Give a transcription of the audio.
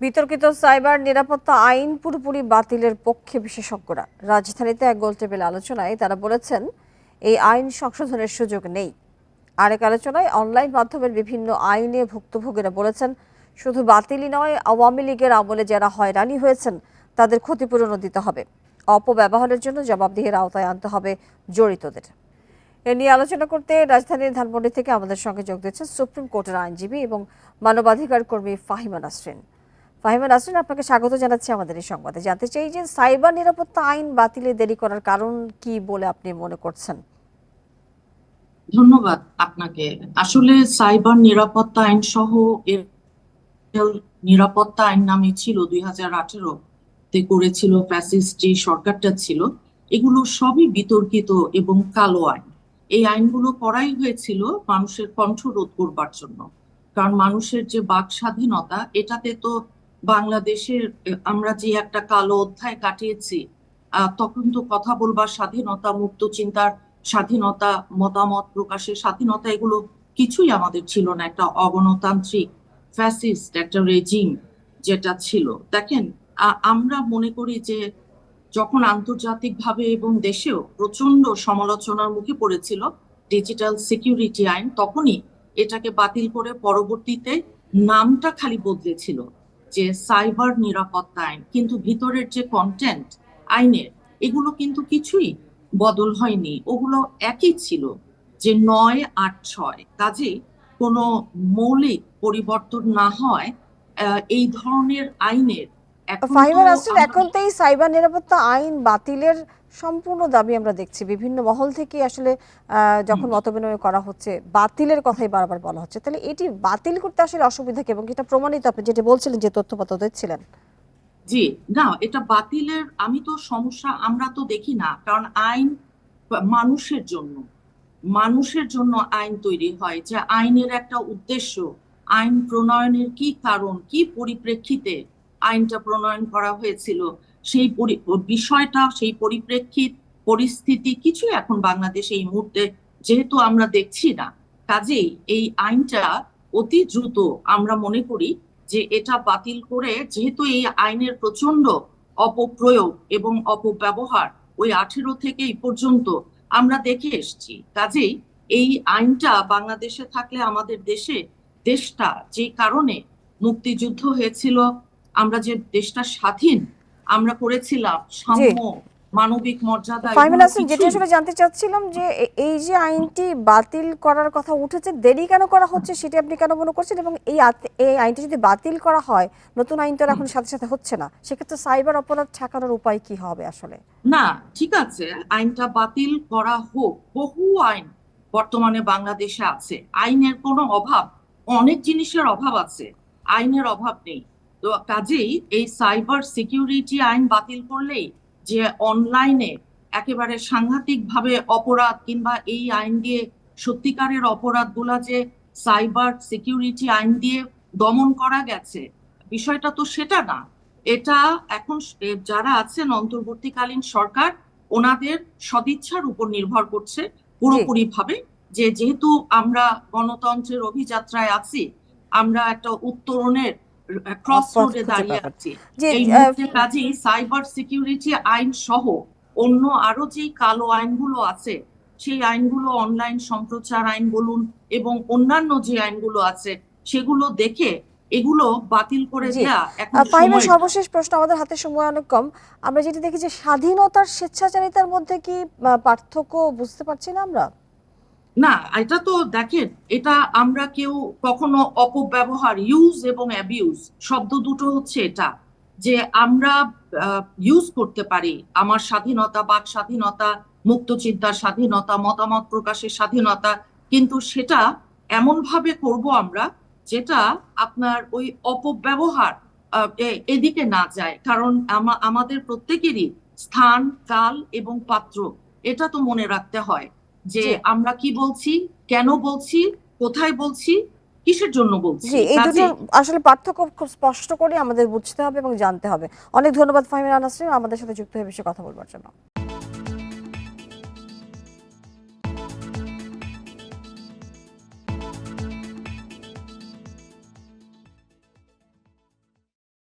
বিতর্কিত সাইবার নিরাপত্তা আইন পুরোপুরি বাতিলের পক্ষে বিশেষজ্ঞরা। রাজধানীতে এক গোলটেবিল আলোচনায় তারা বলেছেন, এই আইন সংশোধনের সুযোগ নেই। আরেক আলোচনায় অনলাইন মাধ্যমের বিভিন্ন আইনে ভুক্তভোগীরা বলেছেন, শুধু বাতিলই নয়, আওয়ামী লীগের আমলে যারা হয়রানি হয়েছেন, তাদের ক্ষতিপূরণও দিতে হবে। অপব্যবহারের জন্য জবাবদিহির আওতায় আনতে হবে জড়িতদের। এ নিয়ে আলোচনা করতে রাজধানীর ধানমন্ডি থেকে আমাদের সঙ্গে যোগ দিচ্ছেন সুপ্রিম কোর্টের আইনজীবী এবং মানবাধিকার কর্মী ফাহিমা নাসরিন। ফাহিমা নাসরিন, আপনাকে স্বাগত জানাচ্ছি আমাদের এই সংবাদে। জানতে চাই যে সাইবার নিরাপত্তা আইন বাতিলে দেরি করার কারণ কি বলে আপনি মনে করছেন? ধন্যবাদ আপনাকে। আসলে সাইবার নিরাপত্তা আইন সহ নিরাপত্তা আইন নামে ছিল, দুই হাজার আঠেরো তে করেছিল ফ্যাসিস্ট যে সরকারটা ছিল, এগুলো সবই বিতর্কিত এবং কালো আইন। এই আইনগুলো করাই হয়েছিল মানুষের কণ্ঠ রোধ করবার জন্য। কারণ মানুষের যে বাক স্বাধীনতা এটাতে তো বাংলাদেশের আমরা যে একটা কালো অধ্যায় কাটিয়েছি তখন তো কথা বলবার স্বাধীনতা, মুক্ত চিন্তার স্বাধীনতা, মতামত প্রকাশের স্বাধীনতা, এগুলো কিছুই আমাদের ছিল না। একটা অগণতান্ত্রিক ফ্যাসিস্ট একটা রেজিম যেটা ছিল। দেখেন আমরা মনে করি যে যখন আন্তর্জাতিকভাবে এবং দেশেও প্রচণ্ড সমালোচনার মুখে পড়েছিল ডিজিটাল সিকিউরিটি আইন, তখনই এটাকে বাতিল করে পরবর্তীতে নামটা খালি বদলেছিল। যে সাইবার নিরাপত্তা আইন কিন্তু ভিতরের যে কন্টেন্ট আইনের এগুলো কিন্তু কিছুই বদল হয়নি। ওগুলো একই ছিল যে নয় আট ছয়। কাজে কোনো মৌলিক পরিবর্তন না হয় আহ, এই ধরনের আইনের এখন ফাহিমা নাসরিন এখন তো এই সাইবার নিরাপত্তা আইন বাতিলের সম্পূর্ণ দাবি আমরা দেখছি। বিভিন্ন মহল থেকে আসলে যখন। মতবিনিময় করা হচ্ছে বাতিলের কথাই বারবার বলা হচ্ছে। তাহলে এটি বাতিল করতে আসলে অসুবিধা কি? এবং এটা প্রমাণিত আপনি যেটা বলছিলেন যে তথ্যপত্র দিচ্ছিলেন জি না এটা বাতিলের আমি তো সমস্যা আমরা তো দেখি না। কারণ আইন মানুষের জন্য মানুষের জন্য আইন তৈরি হয় যে আইনের একটা উদ্দেশ্য আইন প্রণয়নের কি কারণ কি পরিপ্রেক্ষিতে আইনটা প্রণয়ন করা হয়েছিল সেই বিষয়টা, সেই পরিপ্রেক্ষিত পরিস্থিতি কিছুই এখন বাংলাদেশে এই মুহূর্তে যেহেতু আমরা দেখছি না, কাজেই এই আইনটা অতি দ্রুত আমরা মনে করি যে এটা বাতিল করে যেহেতু এই আইনের প্রচণ্ড অপপ্রয়োগ এবং অপব্যবহার ওই আঠেরো থেকে এই পর্যন্ত আমরা দেখে এসেছি, কাজেই এই আইনটা বাংলাদেশে থাকলে আমাদের দেশে, দেশটা যে কারণে মুক্তিযুদ্ধ হয়েছিল, আমরা যে দেশটা স্বাধীন আমরা করেছিলাম সাম্য মানবিক মর্যাদা যেটি আসলে জানতে চাচ্ছিলাম যে এই যে আইনটি বাতিল করার কথা উঠেছে দেরি কেন করা হচ্ছে সেটি আপনি কেন মনে করছেন? এবং এই এই আইনটি যদি বাতিল করা হয় নতুন আইন তো এখন সাথে সাথে হচ্ছে না। সেক্ষেত্রে সাইবার অপরাধ ঠেকানোর উপায় কি হবে আসলে? না ঠিক আছে আইনটা বাতিল করা হোক বহু আইন বর্তমানে বাংলাদেশে আছে। আইনের কোনো অভাব অনেক জিনিসের অভাব আছে। আইনের অভাব নেই। কাজেই এই সাইবার সিকিউরিটি আইন বাতিল করলেই যে অনলাইনে একেবারে সাংঘাতিক ভাবে অপরাধ কিংবা এই আইন দিয়ে সত্যিকারের অপরাধগুলা যে সাইবার সিকিউরিটি আইন দিয়ে দমন করা গেছে, বিষয়টা তো সেটা না। এটা এখন যারা আছেন অন্তর্বর্তীকালীন সরকার, ওনাদের সদিচ্ছার উপর নির্ভর করছে পুরোপুরি ভাবে যে যেহেতু আমরা গণতন্ত্রের অভিযাত্রায় আছি, আমরা একটা উত্তরণের দাঁড়িয়ে। এই মুহূর্তে কাজেই সাইবার সিকিউরিটি আইন সহ অন্য আরও যেই কালো আইনগুলো আছে সেই আইনগুলো অনলাইন সম্প্রচার আইন বলুন এবং অন্যান্য যে আইনগুলো আছে সেগুলো দেখে এগুলো বাতিল করে। দেয়া সময় সর্বশেষ প্রশ্ন আমাদের হাতে সময় অনেক কম আমরা যেটি দেখি যে স্বাধীনতার স্বেচ্ছাচারিতার মধ্যে কি পার্থক্য বুঝতে পারছি না আমরা না, এটা তো দেখেন, এটা আমরা কেউ কখনো অপব্যবহার ইউজ এবং অ্যাবিউজ শব্দ দুটো হচ্ছে এটা, যে আমরা ইউজ করতে পারি আমার স্বাধীনতা, বাক স্বাধীনতা, মুক্ত চিন্তার স্বাধীনতা, মতামত প্রকাশের স্বাধীনতা, কিন্তু সেটা এমন ভাবে করব আমরা যেটা আপনার ওই অপব্যবহার এদিকে না যায়, কারণ আমা- আমাদের প্রত্যেকেরই স্থান, কাল এবং পাত্র, এটা তো মনে রাখতে হয়। যে আমরা কি বলছি কেন বলছি কোথায় বলছি কিসের জন্য বলছি? জি এই দুটো আসলে পার্থক্য খুব স্পষ্ট করে আমাদের বুঝতে হবে এবং জানতে হবে। অনেক ধন্যবাদ ফাহিমা নাসরিন আমাদের সাথে যুক্ত হয়ে বেশি কথা বলবার জন্য।